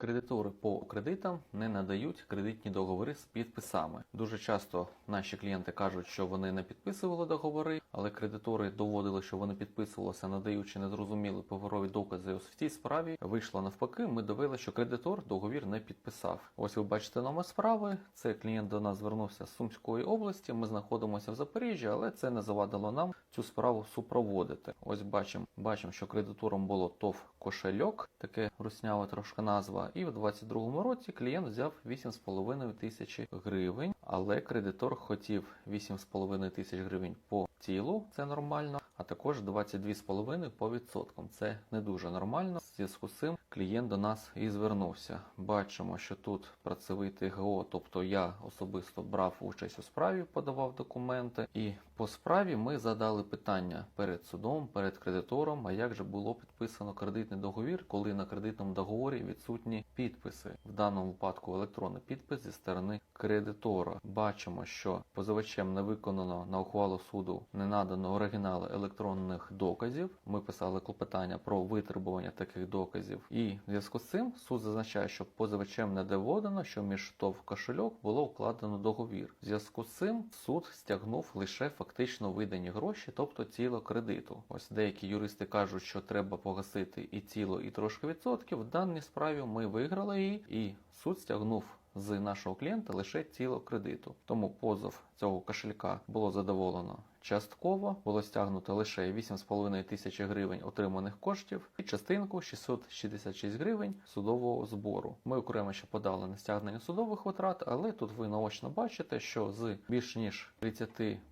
Кредитори по кредитам не надають кредитні договори з підписами. Дуже часто наші клієнти кажуть, що вони не підписували договори, але кредитори доводили, що вони підписувалися, надаючи незрозумілі паперові докази. Ось в цій справі вийшло навпаки. Ми довели, що кредитор договір не підписав. Ось ви бачите номер справи. Це клієнт до нас звернувся з Сумської області. Ми знаходимося в Запоріжжі, але це не завадило нам цю справу супроводити. Ось бачимо, бачимо, що кредитором було ТОВ кошельок, таке руснява трошки назва. І в 22-му році клієнт взяв 8,5 тисячі гривень, але кредитор хотів 8,5 тисяч гривень по тілу, це нормально, а також 22,5 по відсоткам. Це не дуже нормально. В зв'язку з цим клієнт до нас і звернувся. Бачимо, що тут працьовитий ГО, тобто я особисто брав участь у справі, подавав документи. І по справі ми задали питання перед судом, перед кредитором. А як же було підписано кредитний договір, коли на кредитному договорі відсутні підписи? В даному випадку електронний підпис зі сторони кредитора. Бачимо, що позивачем не виконано на ухвалу суду, не надано оригінали електронних доказів. Ми писали клопотання про витребування таких доказів. І в зв'язку з цим суд зазначає, що позивачем не доводено, що між ТОВ кошельок було укладено договір. В зв'язку з цим суд стягнув лише фактично видані гроші, тобто тіло кредиту. Ось деякі юристи кажуть, що треба погасити і тіло, і трошки відсотків. В даній справі ми виграли її, і суд стягнув з нашого клієнта лише тіло кредиту. Тому позов цього кошелька було задоволено частково, було стягнуто лише 8,5 тисячі гривень отриманих коштів і частинку 666 гривень судового збору. Ми окремо ще подали на стягнення судових витрат, але тут ви наочно бачите, що з більш ніж 30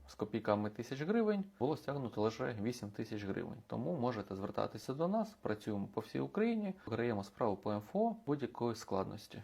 з копійками тисяч гривень було стягнуто лише 8 тисяч гривень. Тому можете звертатися до нас, працюємо по всій Україні, граємо справу по МФО будь-якої складності.